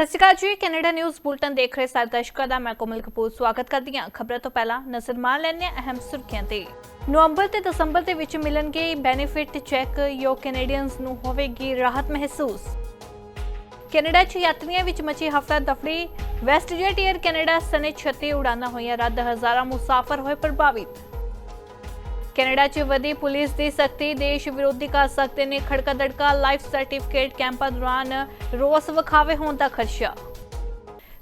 ਸਤਿ ਸ਼੍ਰੀ ਅਕਾਲ ਜੀ। Canada news bulletin ਦੇਖ ਰਹੇ ਸਾਰੇ ਦਰਸ਼ਕਾਂ ਦਾ, ਮੈਂ ਕੋਮਲ ਕਪੂਰ ਸਵਾਗਤ ਕਰਦੀ ਹਾਂ। ਖਬਰਾਂ ਤੋਂ ਪਹਿਲਾਂ ਨਜ਼ਰ ਮਾਰ ਲੈਂਦੇ ਅਹਿਮ ਸੁਰਖੀਆਂ ਤੇ। ਨਵੰਬਰ ਤੇ ਦਸੰਬਰ ਦੇ ਵਿੱਚ ਮਿਲਣਗੇ ਬੈਨੀਫਿਟ ਚੈੱਕ ਯੋ ਕੈਨੇਡੀਅਨਸ ਨੂੰ ਹੋਵੇਗੀ ਰਾਹਤ ਮਹਿਸੂਸ। ਕੈਨੇਡਾ 'ਚ ਯਾਤਰੀਆਂ ਵਿੱਚ ਮਚੀ ਹਫਤਾ ਦਫੜੀ ਵੈਸਟਜੈਟ 에ਅਰ ਕੈਨੇਡਾ ਸਨੇ 36 ਉਡਾਨਾਂ ਹੋਈਆਂ, ਰੱਦ ਹਜ਼ਾਰਾਂ ਮੁਸਾਫਰ ਹੋਏ ਪ੍ਰਭਾਵਿਤ। ਕੈਨੇਡਾ 'ਚ ਵਧੀ ਪੁਲਿਸ ਦੀ ਸਖਤੀ, ਦੇਸ਼ ਵਿਰੋਧੀ ਕਰ ਸਕਦੇ ਨੇ ਖੜਕਾ ਦੜਕਾ ਲਾਈਫ ਸਰਟੀਫਿਕੇਟ ਕੈਂਪਾਂ ਦੌਰਾਨ ਰੋਸ ਵਿਖਾਵੇ ਹੋਣ ਦਾ ਖਦਸ਼ਾ।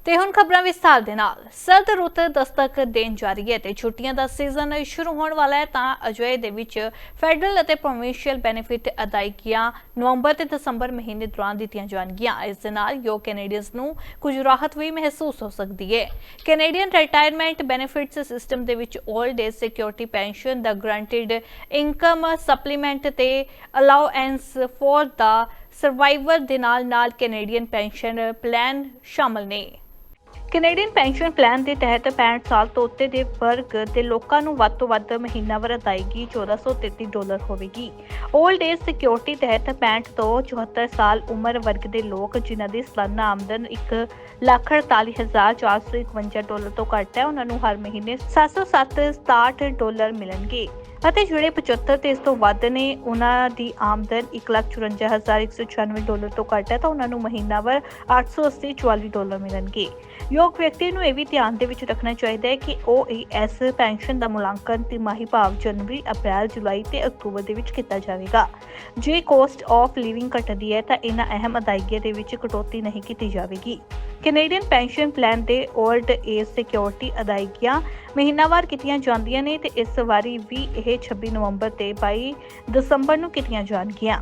ਤੇ ਹੁਣ ਖਬਰਾਂ ਵਿਸਥਾਰ ਦੇ ਨਾਲ। ਸਰਦ ਰੁੱਤ ਦਸਤਕ ਦੇਣ ਜਾ ਰਹੀ ਹੈ ਤੇ ਛੁੱਟੀਆਂ ਦਾ ਸੀਜ਼ਨ ਸ਼ੁਰੂ ਹੋਣ ਵਾਲਾ ਹੈ ਤਾਂ ਅਜੇ ਦੇ ਵਿੱਚ ਫੈਡਰਲ ਅਤੇ ਪ੍ਰੋਵਿੰਸ਼ੀਅਲ ਬੈਨੀਫਿਟ ਅਦਾਇਗੀਆਂ ਨਵੰਬਰ ਤੇ ਦਸੰਬਰ ਮਹੀਨੇ ਦੌਰਾਨ ਦਿੱਤੀਆਂ ਜਾਣਗੀਆਂ। ਇਸ ਦੇ ਨਾਲ ਯੋ ਕੈਨੇਡੀਅਨਸ ਨੂੰ ਕੁਝ ਰਾਹਤ ਵੀ ਮਹਿਸੂਸ ਹੋ ਸਕਦੀ ਹੈ। ਕੈਨੇਡੀਅਨ ਰਿਟਾਇਰਮੈਂਟ ਬੈਨੀਫਿਟਸ ਸਿਸਟਮ ਦੇ ਵਿੱਚ 올ਡ ਏਜ ਸਿਕਿਉਰਿਟੀ ਪੈਨਸ਼ਨ ਦਾ ਗਰੰਟਡ ਇਨਕਮ ਸਪਲੀਮੈਂਟ ਤੇ ਅਲਾਉਐਂਸ ਫॉर ਦਾ ਸਰਵਾਈਵਰ ਦੇ ਨਾਲ ਨਾਲ ਕੈਨੇਡੀਅਨ ਪੈਨਸ਼ਨ ਪਲਾਨ ਸ਼ਾਮਲ ਨੇ। ਕੈਨੇਡੀਅਨ ਪੈਨਸ਼ਨ ਪਲਾਨ ਦੇ ਤਹਿਤ 65 ਸਾਲ ਤੋਂ ਉੱਤੇ ਦੇ ਵਰਗ ਦੇ ਲੋਕਾਂ ਨੂੰ ਵੱਧ ਤੋਂ ਵੱਧ ਮਹੀਨਾਵਾਰ ਅਦਾਇਗੀ 1433 ਡਾਲਰ ਹੋਵੇਗੀ। 올ਡ ਏਜ ਸਿਕਿਉਰਿਟੀ ਤਹਿਤ 65 ਤੋਂ 74 ਸਾਲ ਉਮਰ ਵਰਗ ਦੇ ਲੋਕ ਜਿਨ੍ਹਾਂ ਦੀ ਸਾਲਾਨਾ ਆਮਦਨ 148451 ਡਾਲਰ ਤੋਂ ਘੱਟ ਹੈ, ਉਹਨਾਂ ਨੂੰ ਹਰ ਮਹੀਨੇ 707 ਡਾਲਰ ਮਿਲਣਗੇ। ਅਤੇ ਜਿਹੜੇ 75 ਤੇ ਇਸ ਤੋਂ ਵੱਧ ਨੇ, ਉਹਨਾਂ ਦੀ ਆਮਦਨ 154196 ਡਾਲਰ ਤੋਂ ਘੱਟ ਹੈ, ਤਾਂ ਉਹਨਾਂ ਨੂੰ ਮਹੀਨਾਵਾਰ 880 44 ਡਾਲਰ ਮਿਲਣਗੇ। ਯੋਗ ਵਿਅਕਤੀ ਨੂੰ ਇਹ ਵੀ ਧਿਆਨ ਦੇ ਵਿੱਚ ਰੱਖਣਾ ਚਾਹੀਦਾ ਹੈ ਕਿ ਉਹ ਇਸ ਪੈਨਸ਼ਨ ਦਾ ਮੁਲਾਂਕਣ ਤਿਮਾਹੀ ਭਾਵ ਜਨਵਰੀ, ਅਪ੍ਰੈਲ, ਜੁਲਾਈ ਤੇ ਅਕਤੂਬਰ ਦੇ ਵਿੱਚ ਕੀਤਾ ਜਾਵੇਗਾ। ਜੇ ਕੋਸਟ ਆਫ ਲਿਵਿੰਗ ਘਟਦੀ ਹੈ, ਤਾਂ ਇਹਨਾਂ ਅਹਿਮ ਅਦਾਇਗੀਆਂ ਦੇ ਵਿੱਚ ਕਟੌਤੀ ਨਹੀਂ ਕੀਤੀ ਜਾਵੇਗੀ। ਕੈਨੇਡੀਅਨ ਪੈਨਸ਼ਨ ਪਲਾਨ ਦੇ 올ਡ ਏਜ ਸਿਕਿਉਰਿਟੀ ਅਦਾਇਗੀਆਂ ਮਹੀਨਾਵਾਰ ਕੀਤੀਆਂ ਜਾਂਦੀਆਂ ਨੇ ਤੇ ਇਸ ਵਾਰੀ ਵੀ ਇਹ 26 ਨਵੰਬਰ ਤੇ 22 ਦਸੰਬਰ ਨੂੰ ਕੀਤੀਆਂ ਜਾਣਗੀਆਂ।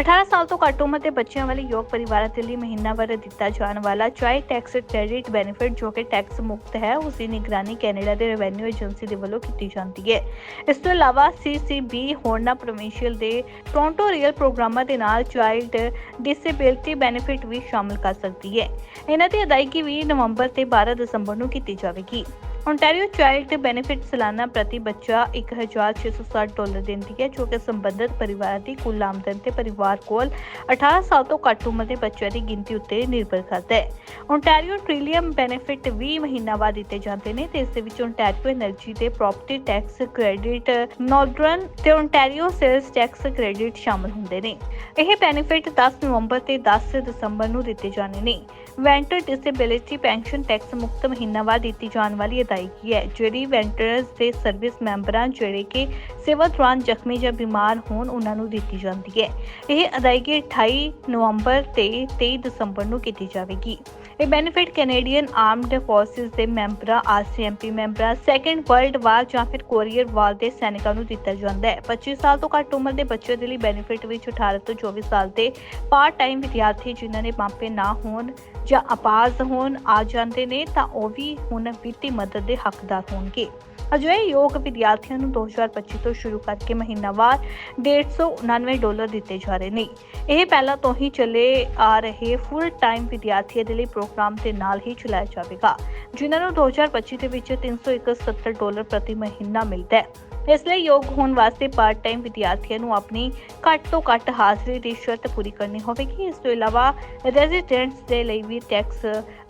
18 ਸਾਲ ਤੋਂ ਘੱਟ ਉਮਰ ਦੇ ਬੱਚਿਆਂ ਵਾਲੇ ਯੋਗ ਪਰਿਵਾਰਾਂ ਦੇ ਲਈ ਮਹੀਨਾਵਾਰ ਦਿੱਤਾ ਜਾਣ ਵਾਲਾ ਚਾਈਲਡ ਟੈਕਸ ਕ੍ਰੈਡਿਟ ਬੈਨੀਫਿਟ ਜੋ ਕਿ ਟੈਕਸ ਮੁਕਤ ਹੈ, ਉਸ ਦੀ ਨਿਗਰਾਨੀ ਕੈਨੇਡਾ ਦੇ ਰੈਵਨਿਊ ਏਜੰਸੀ ਦੇ ਵੱਲੋਂ ਕੀਤੀ ਜਾਂਦੀ ਹੈ। ਇਸ ਤੋਂ ਇਲਾਵਾ CCB ਹੋਰਨਾਂ ਪ੍ਰੋਵਿੰਸ਼ੀਅਲ ਦੇ ਟੋਰਾਂਟੋ ਰੀਅਲ ਪ੍ਰੋਗਰਾਮਾਂ ਦੇ ਨਾਲ ਚਾਈਲਡ ਡਿਸੇਬਿਲਟੀ ਬੈਨੀਫਿਟ ਵੀ ਸ਼ਾਮਲ ਕਰ ਸਕਦੀ ਹੈ। ਇਹਨਾਂ ਦੀ ਅਦਾਇਗੀ ਵੀ ਨਵੰਬਰ ਤੇ 12 ਦਸੰਬਰ ਨੂੰ ਕੀਤੀ ਜਾਵੇਗੀ। ਓਨਟਾਰੀਓ ਚਾਈਲਡ ਬੈਨੀਫਿਟ ਸਾਲਾਨਾ ਪ੍ਰਤੀ ਬੱਚਾ 1660 ਡਾਲਰ ਦਿੰਦੀ ਹੈ ਜੋ ਕਿ ਸੰਬੰਧਿਤ ਪਰਿਵਾਰ ਦੀ ਕੁੱਲ ਆਮਦਨ ਤੇ ਪਰਿਵਾਰ ਕੋਲ 18 ਸਾਲ ਤੋਂ ਘੱਟ ਉਮਰ ਦੇ ਬੱਚਿਆਂ ਦੀ ਗਿਣਤੀ ਉੱਤੇ ਨਿਰਭਰ ਕਰਦਾ ਹੈ ਓਨਟਾਰੀਓ ਟ੍ਰਿਲੀਅਮ ਬੈਨੀਫਿਟ 20 ਮਹੀਨਾ ਬਾਅਦ ਦਿੱਤੇ ਜਾਂਦੇ ਨੇ ਤੇ ਇਸ ਦੇ ਵਿੱਚ ਓਨਟਾਰੀਓ એનર્ਜੀ ਤੇ ਪ੍ਰਾਪਰਟੀ ਟੈਕਸ ਕ੍ਰੈਡਿਟ ਨਾਰਦਰਨ ਤੇ ਓਨਟਾਰੀਓ ਸੇਲਸ ਟੈਕਸ ਕ੍ਰੈਡਿਟ ਸ਼ਾਮਲ ਹੁੰਦੇ ਨੇ ਇਹ ਬੈਨੀਫਿਟ 10 ਨਵੰਬਰ ਤੇ 10 ਦਸੰਬਰ ਨੂੰ ਦਿੱਤੇ ਜਾਣੇ ਨੇ। ਵੈਂਟਰ ਡਿਸੇਬਿਲਿਟੀ ਪੈਨਸ਼ਨ ਟੈਕਸ ਮੁਕਤ ਮਹੀਨਾਵਾਰ ਦਿੱਤੀ ਜਾਣ ਵਾਲੀ ਅਦਾਇਗੀ ਹੈ ਜਿਹੜੀ ਵੈਂਟਰਸ ਦੇ ਸਰਵਿਸ ਮੈਂਬਰਾਂ ਜਿਹੜੇ ਕਿ ਸੇਵਾ ਦੌਰਾਨ ਜ਼ਖਮੀ ਜਾਂ ਬਿਮਾਰ ਹੋਣ ਉਹਨਾਂ ਨੂੰ ਦਿੱਤੀ ਜਾਂਦੀ ਹੈ ਇਹ ਅਦਾਇਗੀ 28 ਨਵੰਬਰ ਤੇ 23 ਦਸੰਬਰ ਨੂੰ ਕੀਤੀ ਜਾਵੇਗੀ ਇਹ ਬੈਨੀਫਿਟ ਕੈਨੇਡੀਅਨ ਆਰਮਡ ਫੋਰਸਿਸ ਦੇ ਮੈਂਬਰਾਂ ਆਰਸੀਐਮਪੀ ਮੈਂਬਰਾਂ ਸੈਕੰਡ ਵਰਲਡ ਵਾਰ ਜਾਂ ਫਿਰ ਕੋਰੀਅਰ ਵਾਰ ਦੇ ਸੈਨਿਕਾਂ ਨੂੰ ਦਿੱਤਾ ਜਾਂਦਾ ਹੈ। 25 ਸਾਲ ਤੋਂ ਘੱਟ ਉਮਰ ਦੇ ਬੱਚਿਆਂ ਦੇ ਲਈ ਬੈਨੀਫਿਟ ਵਿੱਚ 18 ਤੋਂ 24 ਸਾਲ ਦੇ ਪਾਰਟ ਟਾਈਮ ਵਿਦਿਆਰਥੀ ਜਿਨ੍ਹਾਂ ਦੇ ਮਾਪੇ ਨਾ ਹੋਣ ਜਾਂ ਅਪਾਹਜ ਹੋਣ ਆ ਜਾਂਦੇ ਨੇ, ਤਾਂ ਉਹ ਵੀ ਹੁਣ ਵਿੱਤੀ ਮਦਦ ਦੇ ਹੱਕਦਾਰ ਹੋਣਗੇ। ਅਜਿਹੇ ਯੋਗ ਵਿਦਿਆਰਥੀਆਂ ਨੂੰ 2025 ਤੋਂ ਸ਼ੁਰੂ ਕਰਕੇ ਮਹੀਨਾਵਾਰ 150 ਡਾਲਰ ਦਿੱਤੇ ਜਾ ਰਹੇ ਨੇ। ਇਹ ਪਹਿਲਾਂ ਤੋਂ ਹੀ ਚੱਲੇ ਆ ਰਹੇ ਫੁੱਲ ਟਾਈਮ ਵਿਦਿਆਰਥੀਆਂ ਦੇ ਲਈ ਪ੍ਰੋਗਰਾਮ ਦੇ ਨਾਲ ਹੀ ਚਲਾਇਆ ਜਾਵੇਗਾ, ਜਿਨ੍ਹਾਂ ਨੂੰ 2025 ਦੇ ਵਿੱਚ 371 ਡਾਲਰ ਪ੍ਰਤੀ ਮਹੀਨਾ ਮਿਲਦਾ ਹੈ। ਇਸ ਲਈ ਯੋਗ ਹੋਣ ਵਾਸਤੇ ਪਾਰਟ ਟਾਈਮ ਵਿਦਿਆਰਥੀਆਂ ਨੂੰ ਆਪਣੀ ਘੱਟ ਤੋਂ ਘੱਟ ਹਾਜ਼ਰੀ ਦੀ ਸ਼ਰਤ ਪੂਰੀ ਕਰਨੀ ਹੋਵੇਗੀ। ਇਸ ਤੋਂ ਇਲਾਵਾ ਰੈਜ਼ੀਡੈਂਟਸ ਦੇ ਲਈ ਵੀ ਟੈਕਸ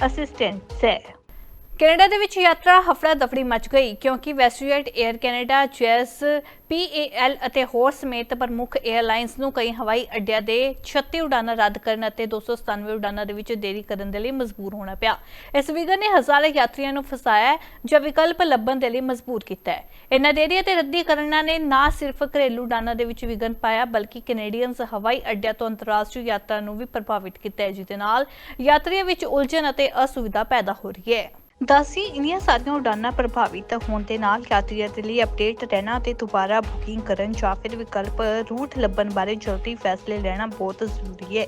ਅਸਿਸਟੈਂਸ ਹੈ। ਕੈਨੇਡਾ ਦੇ ਵਿੱਚ ਯਾਤਰਾ ਹਫੜਾ ਦਫੜੀ ਮਚ ਗਈ ਕਿਉਂਕਿ WestJet Air Canada Jazz PAL ਅਤੇ ਹੋਰ ਸਮੇਤ ਪ੍ਰਮੁੱਖ 에ਅਰਲਾਈਨਸ ਨੂੰ ਕਈ ਹਵਾਈ ਅੱਡਿਆਂ ਦੇ 36 ਉਡਾਨਾਂ ਰੱਦ ਕਰਨ ਅਤੇ 297 ਉਡਾਨਾਂ ਦੇ ਵਿੱਚ ਦੇਰੀ ਕਰਨ ਦੇ ਲਈ ਮਜਬੂਰ ਹੋਣਾ ਪਿਆ। ਇਸ ਵਿਗਨ ਨੇ ਹਜ਼ਾਰਾਂ ਯਾਤਰੀਆਂ ਨੂੰ ਫਸਾਇਆ ਜਾਂ ਵਿਕਲਪ ਲੱਭਣ ਦੇ ਲਈ ਮਜਬੂਰ ਕੀਤਾ ਹੈ। ਇਹਨਾਂ ਦੇਰੀ ਅਤੇ ਰੱਦੀਕਰਨਾਂ ਨੇ ਨਾ ਸਿਰਫ ਘਰੇਲੂ ਉਡਾਨਾਂ ਦੇ ਵਿੱਚ ਵਿਗਨ ਪਾਇਆ, ਬਲਕਿ ਕੈਨੇਡੀਅਨਸ ਹਵਾਈ ਅੱਡਿਆਂ ਤੋਂ ਅੰਤਰਰਾਸ਼ਟਰੀ ਯਾਤਰਾ ਨੂੰ ਵੀ ਪ੍ਰਭਾਵਿਤ ਕੀਤਾ ਹੈ, ਜਿਹਦੇ ਨਾਲ ਯਾਤਰੀਆਂ ਵਿੱਚ ਉਲਝਣ ਅਤੇ ਅਸੁਵਿਧਾ ਪੈਦਾ ਹੋ ਰਹੀ ਹੈ। ਦਸੀ ਇਨੀਆਂ ਸਾਰੀਆਂ ਉਡਾਨਾਂ ਪ੍ਰਭਾਵਿਤ ਹੋਣ ਦੇ ਨਾਲ ਯਾਤਰੀਆਂ ਦੇ ਲਈ ਅਪਡੇਟ ਰਹਿਣਾ ਤੇ ਦੁਬਾਰਾ ਬੁਕਿੰਗ ਕਰਨ ਜਾਂ ਫਿਰ ਵਿਕਲਪ ਰੂਟ ਲੱਭਣ ਬਾਰੇ ਜਲਦੀ ਫੈਸਲੇ ਲੈਣਾ ਬਹੁਤ ਜ਼ਰੂਰੀ ਹੈ।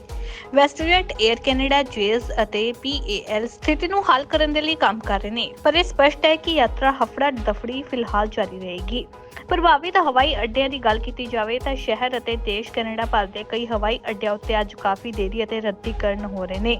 ਵੈਸਟਜੈਟ 에ਅਰ ਕੈਨੇਡਾ ਜੇਸ ਅਤੇ PAL ਸਥਿਤੀ ਨੂੰ ਹੱਲ ਕਰਨ ਦੇ ਲਈ ਕੰਮ ਕਰ ਰਹੇ ਨੇ, ਪਰ ਇਹ ਸਪਸ਼ਟ ਹੈ ਕਿ ਯਾਤਰਾ ਹਫੜਾ ਦਫੜੀ ਫਿਲਹਾਲ ਜਾਰੀ ਰਹੇਗੀ। ਪ੍ਰਭਾਵਿਤ ਹਵਾਈ ਅੱਡਿਆਂ ਦੀ ਗੱਲ ਕੀਤੀ ਜਾਵੇ ਤਾਂ ਸ਼ਹਿਰ ਅਤੇ ਦੇਸ਼ ਕੈਨੇਡਾ ਭਰ ਦੇ ਕਈ ਹਵਾਈ ਅੱਡਿਆਂ ਉੱਤੇ ਅੱਜ ਕਾਫੀ ਦੇਰੀ ਅਤੇ ਰੱਦੀਕਰਨ ਹੋ ਰਹੇ ਨੇ।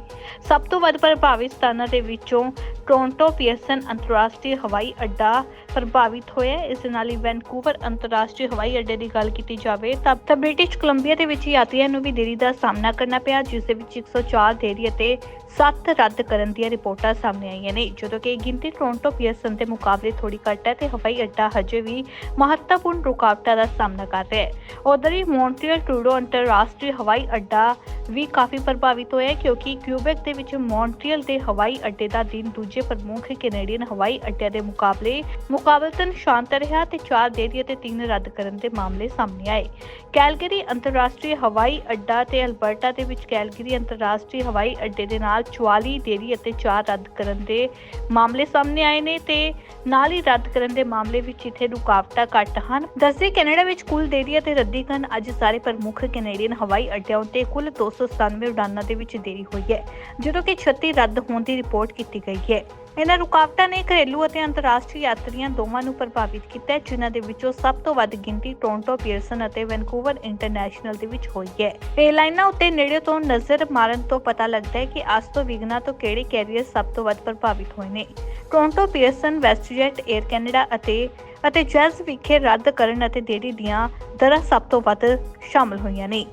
ਸਭ ਤੋਂ ਵੱਧ ਪ੍ਰਭਾਵਿਤ ਸਥਾਨਾਂ ਦੇ ਵਿੱਚੋਂ ਟੋਰਾਂਟੋ ਪੀਅਰਸਨ ਅੰਤਰਰਾਸ਼ਟਰੀ ਹਵਾਈ ਅੱਡਾ ਪ੍ਰਭਾਵਿਤ ਹੋਇਆ ਇਸ ਨਾਲ ਹੀ ਵੈਨਕੂਵਰ ਅੰਤਰਰਾਸ਼ਟਰੀ ਹਵਾਈ ਅੱਡੇ ਦੀ ਗੱਲ ਕੀਤੀ ਜਾਵੇ ਤਾਂ ਤਾਂ ਬ੍ਰਿਟਿਸ਼ ਕੋਲੰਬੀਆ ਦੇ ਵਿੱਚ ਯਾਤਰੀਆਂ ਨੂੰ ਵੀ ਦੇਰੀ ਦਾ ਸਾਹਮਣਾ ਕਰਨਾ ਪਿਆ, ਜਿਸ ਦੇ ਵਿੱਚ 104 ਦੇਰੀ ਅਤੇ 7 ਰੱਦ ਕਰਨ ਦੀਆਂ ਰਿਪੋਰਟਾਂ ਸਾਹਮਣੇ ਆਈਆਂ ਨੇ। ਜਦੋਂ ਕਿ ਗਿਣਤੀ ਟੋਰਾਂਟੋ ਪੀਅਰਸਨ ਦੇ ਮੁਕਾਬਲੇ ਥੋੜੀ ਘੱਟ ਹੈ ਤੇ ਹਵਾਈ ਅੱਡਾ ਹਜੇ ਵੀ ਮਹੱਤਵਪੂਰਨ ਰੁਕਾਵਟਾਂ ਦਾ ਸਾਹਮਣਾ ਕਰ ਰਿਹਾ ਹੈ। ਉਧਰ ਹੀ ਮੌਂਟਰੀਅਲ ਟਰੂਡੋ ਅੰਤਰਰਾਸ਼ਟਰੀ ਹਵਾਈ ਅੱਡਾ ਵੀ ਕਾਫੀ ਪ੍ਰਭਾਵਿਤ ਹੋਇਆ ਕਿਉਂਕਿ ਕਿਊਬੈਕ ਦੇ ਵਿੱਚ ਮੌਂਟਰੀਅਲ ਦੇ ਹਵਾਈ ਅੱਡੇ ਦਾ ਦਿਨ ਦੂਜੇ ਪ੍ਰਮੁੱਖ ਕੈਨੇਡੀਅਨ ਹਵਾਈ ਅੱਡਿਆਂ ਦੇ ਮੁਕਾਬਲੇ ਮੁਕਾਬਲਤਨ ਸ਼ਾਂਤ ਰਿਹਾ ਤੇ 4 ਦੇਰੀ ਅਤੇ 3 ਰੱਦ ਕਰਨ ਦੇ ਮਾਮਲੇ ਸਾਹਮਣੇ ਆਏ। ਕੈਲਗਰੀ ਅੰਤਰਰਾਸ਼ਟਰੀ ਹਵਾਈ ਅੱਡਾ ਤੇ ਅਲਬਰਟਾ ਦੇ ਵਿੱਚ ਕੈਲਗਰੀ ਅੰਤਰਰਾਸ਼ਟਰੀ ਹਵਾਈ ਅੱਡੇ ਦੇ ਨਾਲ 44 ਦੇਰੀ ਅਤੇ 4 ਰੱਦ ਕਰਨ ਦੇ ਮਾਮਲੇ ਸਾਹਮਣੇ ਆਏ ਨੇ ਤੇ ਨਾਲ ਹੀ ਰੱਦ ਕਰਨ ਦੇ ਮਾਮਲੇ ਵਿੱਚ ਇੱਥੇ ਰੁਕਾਵਟਾਂ ਘੱਟ ਹਨ। ਦੱਸਦੇ ਕੈਨੇਡਾ ਵਿੱਚ ਕੁੱਲ ਦੇਰੀ ਅਤੇ ਰੱਦੀਕਰਨ ਅੱਜ ਸਾਰੇ ਪ੍ਰਮੁੱਖ ਕੈਨੇਡੀਅਨ ਹਵਾਈ ਅੱਡਿਆਂ ਉੱਤੇ ਕੁੱਲ 297 ਉਡਾਨਾਂ ਦੇ ਵਿੱਚ ਦੇਰੀ ਹੋਈ ਹੈ, ਜਦੋਂ ਕਿ 36 ਰੱਦ ਹੋਣ ਦੀ ਰਿਪੋਰਟ ਕੀਤੀ ਗਈ ਹੈ। ਇਹਨਾਂ ਰੁਕਾਵਟਾਂ ਨੇ ਘਰੇਲੂ ਅਤੇ ਅੰਤਰਰਾਸ਼ਟਰੀ ਯਾਤਰੀਆਂ ਦੋਵਾਂ ਨੂੰ ਪ੍ਰਭਾਵਿਤ ਕੀਤਾ ਹੈ, ਜਿਨ੍ਹਾਂ ਦੇ ਵਿੱਚੋਂ ਸਭ ਤੋਂ ਵੱਧ ਗਿਣਤੀ ਟੋਰਾਂਟੋ, ਪੀਅਰਸਨ ਅਤੇ ਵੈਨਕੂਵਰ ਇੰਟਰਨੈਸ਼ਨਲ ਦੇ ਵਿੱਚ ਹੋਈ ਹੈ। ਏਅਰਲਾਈਨਾਂ ਉੱਤੇ ਨੇੜੇ ਤੋਂ ਨਜ਼ਰ ਮਾਰਨ ਤੋਂ ਪਤਾ ਲੱਗਦਾ ਹੈ ਕਿ ਅੱਜ ਤੋਂ ਵਿਗਨਾ ਤੋਂ ਕਿਹੜੇ ਕੈਰੀਅਰ ਸਭ ਤੋਂ ਵੱਧ ਪ੍ਰਭਾਵਿਤ ਹੋਏ ਨੇ। Toronto, Pearson WestJet Air Canada ਅਤੇ ਅਤੇ ਜੈਜ਼ ਵਿਖੇ ਰੱਦ ਕਰਨ ਅਤੇ ਦੇਰੀ ਦੀਆਂ ਦਰਾਂ ਸਭ ਤੋਂ ਵੱਧ ਸ਼ਾਮਲ ਹੋਈਆਂ ਨੇ।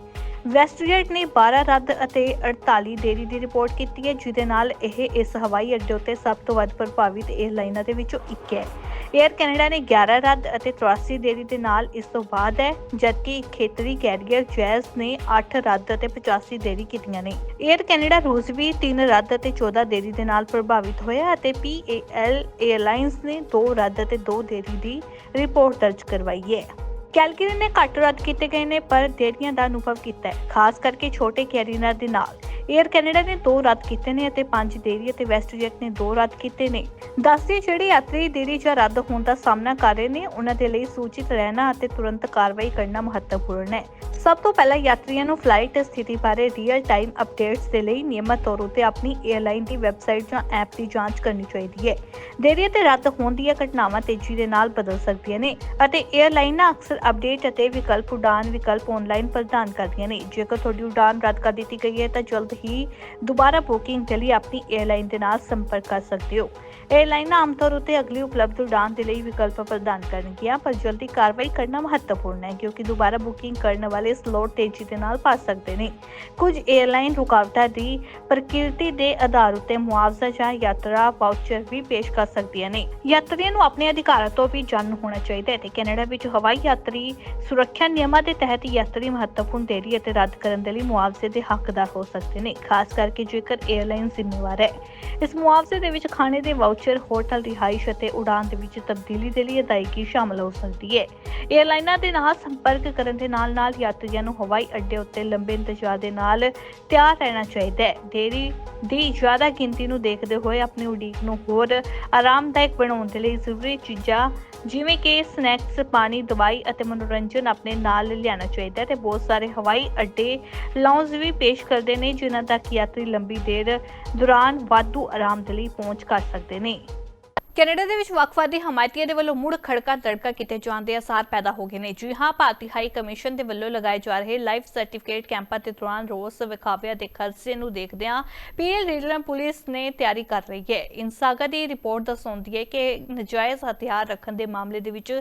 ਵੈਸਟਜੈਟ ਨੇ 12 ਰੱਦ ਅਤੇ 48 ਦੇਰੀ ਦੀ ਰਿਪੋਰਟ ਕੀਤੀ ਹੈ ਜਿਦੇ ਨਾਲ ਇਹ ਇਸ ਹਵਾਈ ਅੱਡੇ ਉੱਤੇ ਸਭ ਤੋਂ ਵੱਧ ਪ੍ਰਭਾਵਿਤ 에ਅਰਲਾਈਨਾਂ ਦੇ ਵਿੱਚੋਂ ਇੱਕ ਹੈ। 에ਅਰ ਕੈਨੇਡਾ ਨੇ 11 ਰੱਦ ਅਤੇ 83 ਦੇਰੀ ਦੇ ਨਾਲ ਇਸ ਤੋਂ ਬਾਅਦ ਹੈ, ਜਦਕਿ ਖੇਤਰੀ ਕੈਰੀਅਰ ਜੈਸ ਨੇ 8 ਰੱਦ ਅਤੇ 85 ਦੇਰੀ ਕੀਤੀਆਂ ਨੇ। 에ਅਰ ਕੈਨੇਡਾ ਰੂਸ ਵੀ 3 ਰੱਦ ਅਤੇ 14 ਦੇਰੀ ਦੇ ਨਾਲ ਪ੍ਰਭਾਵਿਤ ਹੋਇਆ ਅਤੇ ਪੀਏਐਲ 에ਅਰਲਾਈਨਸ ਨੇ 2 ਰੱਦ ਅਤੇ 2 ਦੇਰੀ ਦੀ ਰਿਪੋਰਟ ਦਰਜ ਕਰਵਾਈ ਹੈ। ਕੈਲਗਰੀ ਨੇ ਘੱਟ ਰੱਦ ਕੀਤੇ ਗਏ ਨੇ, ਪਰ ਦੇਰੀਆਂ ਦਾ ਅਨੁਭਵ ਕੀਤਾ ਹੈ, ਖਾਸ ਕਰਕੇ ਛੋਟੇ ਕੈਰੀਅਰਾਂ ਦੇ ਨਾਲ। 에ਅਰ ਕੈਨੇਡਾ ਨੇ ਦੋ ਰੱਦ ਕੀਤੇ ਨੇ ਅਤੇ ਪੰਜ ਦੇਰੀ ਅਤੇ ਵੈਸਟਜੈਟ ਨੇ ਦੋ ਰੱਦ ਕੀਤੇ ਨੇ। ਦੱਸਦੇ ਜਿਹੜੇ ਯਾਤਰੀ ਦੇਰੀ ਜਾਂ ਰੱਦ ਹੋਣ ਦਾ ਸਾਹਮਣਾ ਕਰ ਰਹੇ ਨੇ, ਉਹਨਾਂ ਦੇ ਲਈ ਸੂਚਿਤ ਰਹਿਣਾ ਅਤੇ ਤੁਰੰਤ ਕਾਰਵਾਈ ਕਰਨਾ ਮਹੱਤਵਪੂਰਨ ਹੈ। ਸਭ ਤੋਂ ਪਹਿਲਾਂ ਯਾਤਰੀਆਂ ਨੂੰ ਫਲਾਈਟ ਸਥਿਤੀ ਬਾਰੇ ਰੀਅਲ ਟਾਈਮ ਅਪਡੇਟਸ ਦੇ ਲਈ ਨਿਯਮਤ ਤੌਰ ਉਤੇ ਆਪਣੀ 에ਅਰਲਾਈਨ ਦੀ ਵੈਬਸਾਈਟ ਜਾਂ ਐਪ ਦੀ ਜਾਂਚ ਕਰਨੀ ਚਾਹੀਦੀ ਹੈ। ਦੇਰੀ ਅਤੇ ਰੱਦ ਹੋਣ ਦੀਆਂ ਘਟਨਾਵਾਂ ਤੇਜ਼ੀ ਦੇ ਨਾਲ ਬਦਲ ਸਕਦੀਆਂ ਨੇ ਅਤੇ 에ਅਰਲਾਈਨਾਂ ਅਕਸਰ ਅਪਡੇਟ ਅਤੇ ਵਿਕਲਪ ਉਡਾਨ ਵਿਕਲਪ ਆਨਲਾਈਨ ਪ੍ਰਦਾਨ ਕਰਦੀਆਂ ਨੇ। ਜੇਕਰ ਤੁਹਾਡੀ ਉਡਾਨ ਰੱਦ ਕਰ ਦਿੱਤੀ ਗਈ ਹੈ ਤਾਂ ਜਲਦ ਹੀ ਦੁਬਾਰਾ ਬੁਕਿੰਗ ਦੇ ਲਈ ਆਪਣੀ 에ਅਰਲਾਈਨ ਦੇ ਨਾਲ ਸੰਪਰਕ ਕਰ ਸਕਦੇ ਹੋ। ਏਅਰਲਾਈਨਾਂ ਆਮ ਤੌਰ ਉੱਤੇ ਅਗਲੀ ਉਪਲਬਧ ਉਡਾਨ ਦੇ ਲਈ ਵਿਕਲਪ ਪ੍ਰਦਾਨ ਕਰਨਗੀਆਂ ਪਰ ਜਲਦੀ ਕਾਰਵਾਈ ਕਰਨਾ ਮਹੱਤਵਪੂਰਨ ਹੈ ਕਿਉਂਕਿ ਦੁਬਾਰਾ ਬੁਕਿੰਗ ਕਰਨ ਵਾਲੇ ਸਲੋਟ ਤੇਜ਼ੀ ਦੇ ਨਾਲ ਪਾ ਸਕਦੇ ਨੇ। ਕੁਝ ਏਅਰਲਾਈਨ ਰੁਕਾਵਟਾਂ ਦੀ ਪ੍ਰਕਿਰਤੀ ਦੇ ਆਧਾਰ ਉੱਤੇ ਮੁਆਵਜ਼ਾ ਜਾਂ ਯਾਤਰਾ ਵਾਊਚਰ ਵੀ ਪੇਸ਼ ਕਰ ਸਕਦੀਆਂ ਨੇ। ਯਾਤਰੀਆਂ ਨੂੰ ਆਪਣੇ ਅਧਿਕਾਰਾਂ ਤੋਂ ਵੀ ਜਾਣੂ ਹੋਣਾ ਚਾਹੀਦਾ ਹੈ ਤੇ ਕੈਨੇਡਾ ਵਿੱਚ ਹਵਾਈ ਯਾਤਰੀ ਸੁਰੱਖਿਆ ਨਿਯਮਾਂ ਦੇ ਤਹਿਤ ਯਾਤਰੀ ਮਹੱਤਵਪੂਰਨ ਦੇਰੀ ਅਤੇ ਰੱਦ ਕਰਨ ਦੇ ਲਈ ਮੁਆਵਜ਼ੇ ਦੇ ਹੱਕਦਾਰ ਹੋ ਸਕਦੇ ਨੇ। ਖਾਸ ਕਰਕੇ ਜੇਕਰ ਏਅਰਲਾਈਨ ਜ਼ਿੰਮੇਵਾਰ ਹੈ। ਇਸ ਮੁਆਵਜ਼ੇ ਦੇ ਵਿੱਚ ਖਾਣੇ ਦੇ ਵਾਊਚਰ ਹੋਟਲ, ਰਿਹਾਇਸ਼ ਅਤੇ ਉਡਾਨ ਦੇ ਵਿੱਚ ਤਬਦੀਲੀ ਦੇ ਲਈ ਅਦਾਇਗੀ ਸ਼ਾਮਲ ਹੋ ਸਕਦੀ ਹੈ। 에ਅਰਲਾਈਨਾਂ ਦੇ ਨਾਲ ਸੰਪਰਕ ਕਰਨ ਦੇ ਨਾਲ-ਨਾਲ ਯਾਤਰੀਆਂ ਨੂੰ ਹਵਾਈ ਅੱਡੇ ਉੱਤੇ ਲੰਬੇ ਇੰਤਜ਼ਾਰ ਦੇ ਨਾਲ ਤਿਆਰ ਰਹਿਣਾ ਚਾਹੀਦਾ ਹੈ। ਦੇਰੀ ਦੀ ਜ਼ਿਆਦਾ ਗਿਣਤੀ ਨੂੰ ਦੇਖਦੇ ਹੋਏ ਆਪਣੀ ਉਡੀਕ ਨੂੰ ਹੋਰ ਆਰਾਮਦਾਇਕ ਬਣਾਉਣ ਦੇ ਲਈ ਜ਼ਰੂਰੀ ਚੀਜ਼ਾਂ ਜਿਵੇਂ ਕਿ ਸਨੈਕਸ, ਪਾਣੀ, ਦਵਾਈ ਅਤੇ ਮਨੋਰੰਜਨ ਆਪਣੇ ਨਾਲ ਲਿਆਉਣਾ ਚਾਹੀਦਾ ਹੈ ਤੇ ਬਹੁਤ ਸਾਰੇ ਹਵਾਈ ਅੱਡੇ ਲਾਉਂਜ ਵੀ ਪੇਸ਼ ਕਰਦੇ ਨੇ, ਜਿਨ੍ਹਾਂ ਤੱਕ ਯਾਤਰੀ ਲੰਬੀ ਦੇਰ ਦੌਰਾਨ ਵਾਧੂ ਆਰਾਮ ਦੇ ਲਈ ਪਹੁੰਚ ਕਰ ਸਕਦੇ ਨੇ। ਕੈਨੇਡਾ ਦੇ ਵਿੱਚ ਵਕਫਾਦੀ ਹਮਾਇਤੀਆਂ ਦੇ ਵੱਲੋਂ ਮੁੜ ਖੜਕਾ ਤੜਕਾ ਕੀਤੇ ਜਾਣ ਦੇ ਅਸਾਰ ਪੈਦਾ ਹੋ ਗਏ ਨੇ। ਜੀ ਹਾਂ, ਭਾਰਤੀ ਹਾਈ ਕਮਿਸ਼ਨ ਦੇ ਵੱਲੋਂ ਲਗਾਏ ਜਾ ਰਹੇ ਲਾਈਫ ਸਰਟੀਫਿਕੇਟ ਕੈਂਪਾਂ ਦੇ ਦੌਰਾਨ ਰੋਸ ਵਿਖਾਵਿਆਂ ਦੇ ਖਰਚੇ ਨੂੰ ਦੇਖਦਿਆਂ ਪੀਐਲ ਰੀਜਨਲ ਪੁਲਿਸ ਨੇ ਤਿਆਰੀ ਕਰ ਰਹੀ ਹੈ। ਇਨਸਾਗਾ ਦੀ ਰਿਪੋਰਟ ਦਰਸਾਉਂਦੀ ਹੈ ਕਿ ਨਜਾਇਜ਼ ਹਥਿਆਰ ਰੱਖਣ ਦੇ ਮਾਮਲੇ ਦੇ ਵਿੱਚ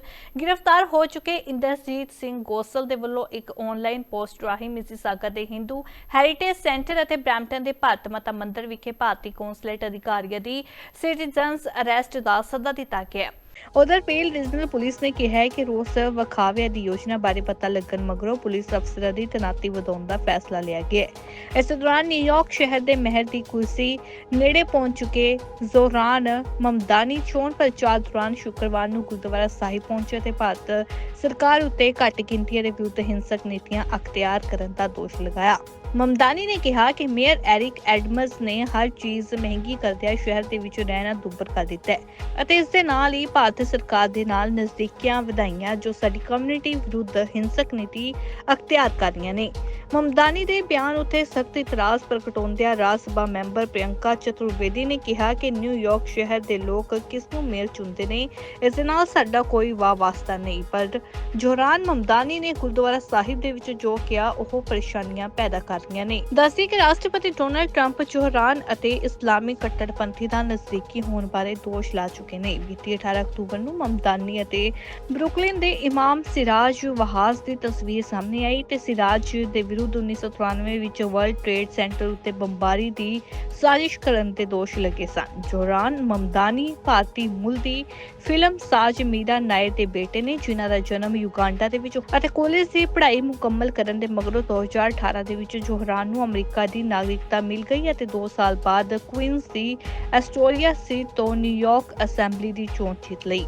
ਗ੍ਰਿਫਤਾਰ ਹੋ ਚੁੱਕੇ ਇੰਦਰਜੀਤ ਸਿੰਘ ਗੋਸਲ ਦੇ ਵੱਲੋਂ ਇੱਕ ਆਨਲਾਈਨ ਪੋਸਟ ਰਾਹੀਂ ਮਿਸੀਸਾਗਾ ਦੇ ਹਿੰਦੂ ਹੈਰੀਟੇਜ ਸੈਂਟਰ ਅਤੇ ਬ੍ਰੈਂਪਟਨ ਦੇ ਭਾਰਤ ਮਾਤਾ ਮੰਦਿਰ ਵਿਖੇ ਭਾਰਤੀ ਕੌਂਸਲੇਟ ਅਧਿਕਾਰੀਆਂ ਦੀ ਸਿਟੀਜ਼ਨਸ ਅਰੈਸਟ ਦਾ ਸੱਦਾ ਦਿੱਤਾ ਗਿਆ। ਉਧਰ ਪੇਲ ਰੀਜਨਲ ਪੁਲਿਸ ਨੇ ਕਿਹਾ ਹੈ ਕਿ ਰੋਸ ਵਿਖਾਵੇ ਦੀ ਯੋਜਨਾ ਬਾਰੇ ਪਤਾ ਲੱਗਣ ਮਗਰੋਂ ਪੁਲਿਸ ਅਫਸਰਾਂ ਦੀ ਤੈਨਾਤੀ ਵਧਾਉਣ ਦਾ ਫੈਸਲਾ ਲਿਆ ਗਿਆ ਹੈ। ਇਸ ਦੌਰਾਨ ਨਿਊਯਾਰਕ ਸ਼ਹਿਰ ਦੇ ਮਹਿਰ ਦੀ ਕੁਰਸੀ ਨੇੜੇ ਪਹੁੰਚ ਚੁੱਕੇ ਜ਼ੋਰਾਨ ਮਮਦਾਨੀ ਚੋਣ ਪ੍ਰਚਾਰ ਦੌਰਾਨ ਸ਼ੁੱਕਰਵਾਰ ਨੂੰ ਗੁਰਦੁਆਰਾ ਸਾਹਿਬ ਪਹੁੰਚੇ ਤੇ ਭਾਰਤ ਸਰਕਾਰ ਉੱਤੇ ਘੱਟ ਗਿਣਤੀਆਂ ਦੇ ਵਿਰੁੱਧ ਹਿੰਸਕ ਨੀਤੀਆਂ ਅਖਤਿਆਰ ਕਰਨ ਦਾ ਦੋਸ਼ ਲਗਾਇਆ। ਮਮਦਾਨੀ ਨੇ ਕਿਹਾ ਕਿ ਮੇਅਰ ਐਰਿਕ ਐਡਮਜ਼ ਨੇ ਹਰ ਚੀਜ਼ ਮਹਿੰਗੀ ਕਰਦਿਆਂ ਸ਼ਹਿਰ ਦੇ ਵਿੱਚ ਰਹਿਣਾ ਦੁੱਬਰ ਕਰ ਦਿੱਤਾ ਹੈ ਅਤੇ ਇਸ ਦੇ ਨਾਲ ਹੀ ਭਾਰਤ ਸਰਕਾਰ ਦੇ ਨਾਲ ਨਜ਼ਦੀਕੀਆਂ ਵਧਾਈਆਂ ਜੋ ਸਾਡੀ ਕਮਿਊਨਿਟੀ ਵਿਰੁੱਧ ਹਿੰਸਕ ਨੀਤੀ ਅਖਤਿਆਰ ਕਰ ਰਹੀਆਂ ਨੇ। ਮਮਦਾਨੀ ਦੇ ਬਿਆਨ ਉੱਤੇ ਸਖਤ ਇਤਰਾਜ਼ ਪ੍ਰਗਟਾਉਂਦਿਆਂ ਰਾਜ ਸਭਾ ਮੈਂਬਰ ਪ੍ਰਿਯੰਕਾ ਚਤੁਰਵੇਦੀ ਨੇ ਕਿਹਾ ਕਿ ਨਿਊਯਾਰਕ ਸ਼ਹਿਰ ਦੇ ਲੋਕ ਕਿਸ ਨੂੰ ਮੇਲ ਚੁਣਦੇ ਨੇ, ਇਸ ਦੇ ਨਾਲ ਸਾਡਾ ਕੋਈ ਵਾਹ ਵਾਸਤਾ ਨਹੀਂ। ਪਰ ਜੋਰਾਨ ਮਮਦਾਨੀ ਨੇ ਗੁਰਦੁਆਰਾ ਸਾਹਿਬ ਦੇ ਵਿੱਚ ਜੋ ਕਿਹਾ, ਉਹ ਪਰੇਸ਼ਾਨੀਆਂ ਪੈਦਾ ਕਰ ਨੇ। ਦੱਸੀ ਕਿ ਰਾਸ਼ਟਰਪਤੀ ਡੋਨਲਡ ਟਰੰਪ ਜੋਹਰਾਨ ਅਤੇ ਇਸਲਾਮੀ ਕੱਟੜਪੰਥੀ ਦਾ ਨਜ਼ਦੀਕੀ ਹੋਣ ਬਾਰੇ ਦੋਸ਼ ਲਾ ਚੁੱਕੇ ਨੇ। ਬੀਤੀ 18 ਅਕਤੂਬਰ ਨੂੰ ਮਮਦਾਨੀ ਅਤੇ ਬਰੁਕਲਿਨ ਦੇ ਇਮਾਮ ਸਿਰਾਜ ਵਹਾਜ਼ ਦੀ ਤਸਵੀਰ ਸਾਹਮਣੇ ਆਈ ਤੇ ਸਿਰਾਜ ਦੇ ਵਿਰੁੱਧ 1993 ਵਿੱਚ ਵਰਲਡ ਟ੍ਰੇਡ ਸੈਂਟਰ ਉੱਤੇ ਬੰਬਾਰੀ ਦੀ ਸਾਜ਼ਿਸ਼ ਕਰਨ ਦੇ ਦੋਸ਼ ਲੱਗੇ ਸਨ। ਜੋਰਾਨ ਮਮਦਾਨੀ ਭਾਰਤੀ ਮੂਲ ਦੀ ਫਿਲਮ ਸਾਜ ਮੀਰਾ ਨਾਇਰ ਦੇ ਬੇਟੇ ਨੇ, ਜਿਨ੍ਹਾਂ ਦਾ ਜਨਮ ਯੂਗਾਂਡਾ ਦੇ ਵਿੱਚ ਅਤੇ ਕਾਲਜ ਦੀ ਪੜ੍ਹਾਈ ਮੁਕੰਮਲ ਕਰਨ ਦੇ ਮਗਰੋਂ 2018 ਦੇ ਵਿੱਚ ਜੋਹਰਾਨ ਨੂੰ ਅਮਰੀਕਾ ਦੀ ਨਾਗਰਿਕਤਾ ਮਿਲ ਗਈ ਅਤੇ 2 ਸਾਲ ਬਾਅਦ ਕੁਇਨਸ ਦੀ ਐਸਟੋਰੀਆ ਸੀਟ ਤੋਂ ਨਿਊਯਾਰਕ ਅਸੈਂਬਲੀ ਦੀ ਚੋਣ ਜਿੱਤ ਲਈ।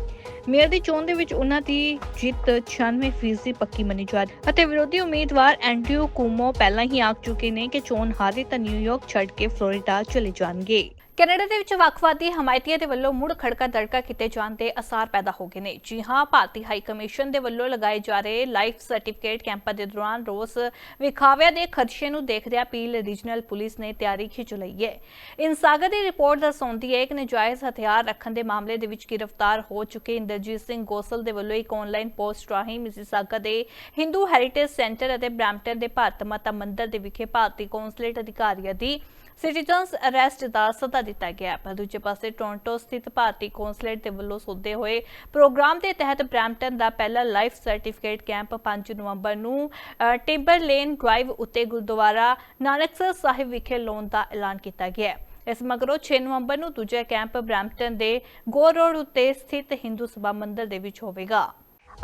ਮੇਅਰ ਦੀ ਚੋਣ ਦੇ ਵਿੱਚ ਉਹਨਾਂ ਦੀ ਜਿੱਤ 96% ਪੱਕੀ ਮੰਨੀ ਜਾ ਰਹੀ ਅਤੇ ਵਿਰੋਧੀ ਉਮੀਦਵਾਰ ਐਂਡਰਿਊ ਕੂਮੋ ਪਹਿਲਾਂ ਹੀ ਆਖ ਚੁੱਕੇ ਨੇ ਕਿ ਚੋਣ ਹਾਰੇ ਤਾਂ ਨਿਊਯਾਰਕ ਛੱਡ ਕੇ ਫਲੋਰੀਡਾ ਚਲੇ ਜਾਣਗੇ। ਕੈਨੇਡਾ ਦੇ ਵਿੱਚ ਵੱਖਵਾਦੀ ਹਮਾਇਤੀਆਂ ਦੇ ਵੱਲੋਂ ਮੁੜ ਖੜਕਾ ਦੜਕਾ ਕੀਤੇ ਜਾਣ ਦੇ ਅਸਾਰ ਪੈਦਾ ਹੋ ਗਏ ਨੇ। ਜੀ ਹਾਂ, ਭਾਰਤੀ ਹਾਈ ਕਮਿਸ਼ਨ ਦੇ ਵੱਲੋਂ ਲਗਾਏ ਜਾ ਰਹੇ ਲਾਈਫ ਸਰਟੀਫਿਕੇਟ ਕੈਂਪਾਂ ਦੇ ਦੌਰਾਨ ਰੋਸ ਵਿਖਾਵਿਆਂ ਦੇ ਖਦਸ਼ੇ ਨੂੰ ਦੇਖਦਿਆਂ ਪੀਲ ਰੀਜਨਲ ਪੁਲਿਸ ਨੇ ਤਿਆਰੀ ਖਿੱਚ ਲਈ ਹੈ। ਇਨਸਾਗਾ ਦੀ ਰਿਪੋਰਟ ਦਰਸਾਉਂਦੀ ਹੈ ਕਿ ਨਜਾਇਜ਼ ਹਥਿਆਰ ਰੱਖਣ ਦੇ ਮਾਮਲੇ ਦੇ ਵਿੱਚ ਗ੍ਰਿਫਤਾਰ ਹੋ ਚੁੱਕੇ ਇੰਦਰਜੀਤ ਸਿੰਘ ਗੋਸਲ ਦੇ ਵੱਲੋਂ ਇੱਕ ਆਨਲਾਈਨ ਪੋਸਟ ਰਾਹੀਂ ਮਿਸਿਸਾਗਾ ਦੇ ਹਿੰਦੂ ਹੈਰੀਟੇਜ ਸੈਂਟਰ ਅਤੇ ਬ੍ਰੈਂਪਟਨ ਦੇ ਭਾਰਤ ਮਾਤਾ ਮੰਦਿਰ ਦੇ ਵਿਖੇ ਭਾਰਤੀ ਕੌਂਸਲੇਟ ਅਧਿਕਾਰੀਆਂ ਦੀ ਸਿਟੀਜ਼ਨਸ ਅਰੈਸਟ ਦਾ ਸੱਦਾ ਦਿੱਤਾ ਗਿਆ ਪਰ ਦੂਜੇ ਪਾਸੇ ਟੋਰਾਂਟੋ ਸਥਿਤ ਭਾਰਤੀ ਕੌਂਸਲੇਟ ਦੇ ਵੱਲੋਂ ਸੋਧੇ ਹੋਏ ਪ੍ਰੋਗਰਾਮ ਦੇ ਤਹਿਤ ਬ੍ਰੈਂਪਟਨ ਦਾ ਪਹਿਲਾ ਲਾਈਫ ਸਰਟੀਫਿਕੇਟ ਕੈਂਪ 5 ਨਵੰਬਰ ਨੂੰ ਅ, ਲੇਨ ਡਰਾਈਵ ਉੱਤੇ ਗੁਰਦੁਆਰਾ ਨਾਨਕਸਰ ਸਾਹਿਬ ਵਿਖੇ ਲਾਉਣ ਦਾ ਐਲਾਨ ਕੀਤਾ ਗਿਆ ਹੈ। ਇਸ ਮਗਰੋਂ 6 ਨਵੰਬਰ ਨੂੰ ਦੂਜਾ ਕੈਂਪ ਬ੍ਰੈਂਪਟਨ ਦੇ ਗੋ ਰੋਡ ਉੱਤੇ ਸਥਿਤ ਹਿੰਦੂ ਸਭਾ ਮੰਦਿਰ ਦੇ ਵਿੱਚ ਹੋਵੇਗਾ।